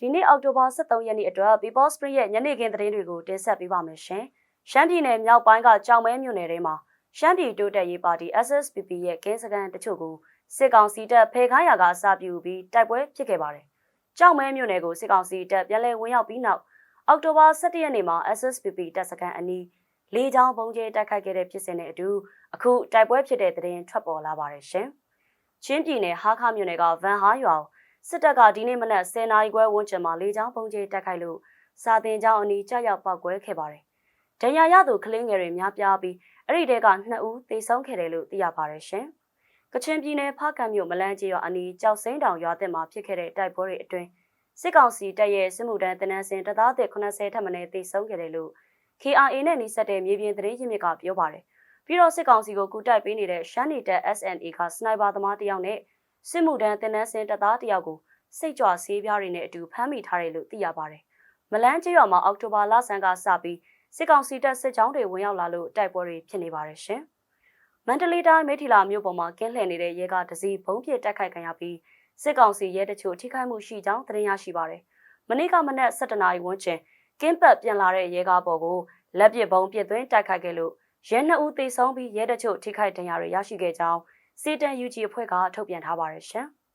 ဒီနေ့အောက်တိုဘာ23ရက်နေ့အတွက် People Spring ရဲ့ညနေခင်းသတင်းတွေကိုတင်ဆက်ပေးပါမယ်ရှင်။ရှမ်းပြည်နယ်မြောက်ပိုင်းကကြောင်မဲမြို့နယ်ထဲမှာရှမ်းပြည်တိုးတက်ရေးပါတီ SSPP ရဲ့ကင်းစကန်တချို့ကိုစစ်ကောင်စီတပ်ဖေခိုင်းရာကအစပြုပြီးတိုက်ပွဲဖြစ်ခဲ့ပါတယ်။ကြောင်မဲမြို့နယ်ကိုစစ်ကောင်စီတပ်ပြန်လည်ဝင်ရောက်ပြီးနောက်အောက်တိုဘာ17ရက်နေ့မှာ SSPP တပ်စခန်းအနီးလေးချောင်းပုံကျဲတိုက်ခိုက်ခဲ့တဲ့ဖြစ်စဉ်နဲ့အတူအခုတိုက်ပွဲဖြစ်တဲ့သတင်းထွက်ပေါ်လာပါတယ်ရှင်။ချင်းပြည်နယ်ဟားခါမြို့နယ်ကဗန်ဟာရွာကို စစ်တပ်ကဒီနေ့မနက်10နာရီခွဲဝန်းကျင်မှာလေကြောင်းပုံကျဲတိုက်ခိုက်လို့စာတင်ကျောင်းအနီးကြောက်ရောက်ပောက်ကွဲခဲ့ပါတယ်။ဒဏ်ရာရသူကလေးငယ်တွေများပြားပြီးအဲ့ဒီတဲက2ဦးသေဆုံးခဲ့တယ်လို့သိရပါတယ်ရှင်။ကချင်ပြည်နယ်ဖားကံမြို့မလန်းကြီးရွာအနီးကြောက်စိမ့်တောင်ရွာသစ်မှာဖြစ်ခဲ့တဲ့တိုက်ပွဲတွေအတွင်းစစ်ကောင်စီတပ်ရဲ့စစ်မှုထမ်းတနန်းစင်တပ်သားသစ်80ထက်မနည်းသေဆုံးခဲ့တယ်လို့ KRA နဲ့နှိစက်တဲ့မြေပြင်သတင်းရင်းမြစ်ကပြောပါတယ်။ပြီးတော့စစ်ကောင်စီကိုကူတိုက်ပေးနေတဲ့ရှမ်းနီတပ် SNA ကစနိုက်ပါသမားတယောက်နဲ့ စစ်မှုထမ်းတင်နန်းစင်တပ်သားတယောက်ကိုစိတ်ကြွဆေးပြားတွေနဲ့အတူဖမ်းမိထားတယ်လို့သိရပါတယ်။မလန်းကျေးရွာမှာအောက်တိုဘာလဆန်းကစပြီးစစ်ကောင်စီတပ်စစ်ကြောင်းတွေဝင်ရောက်လာလို့တိုက်ပွဲတွေဖြစ်နေပါတယ်ရှင်။မန္တလေးတိုင်းမိထီလာမြို့ပေါ်မှာကင်းလှည့်နေတဲ့ရဲကတစည်းဘုံပြစ်တိုက်ခိုက်ခံရပြီးစစ်ကောင်စီရဲတချို့ထိခိုက်မှုရှိကြောင်းသတင်းရရှိပါတယ်။မနေ့ကမနက်7:00နာရီဝန်းကျင်ကင်းပတ်ပြန်လာတဲ့ရဲကားပေါ်ကိုလက်ပစ်ဘုံပစ်သွင်းတိုက်ခိုက်ခဲ့လို့ရဲနှစ်ဦးသေဆုံးပြီးရဲတချို့ထိခိုက်ဒဏ်ရာတွေရရှိခဲ့ကြောင်း စီတန် UG အဖွဲ့ကထုတ်ပြန်ထားပါတယ်ရှင်။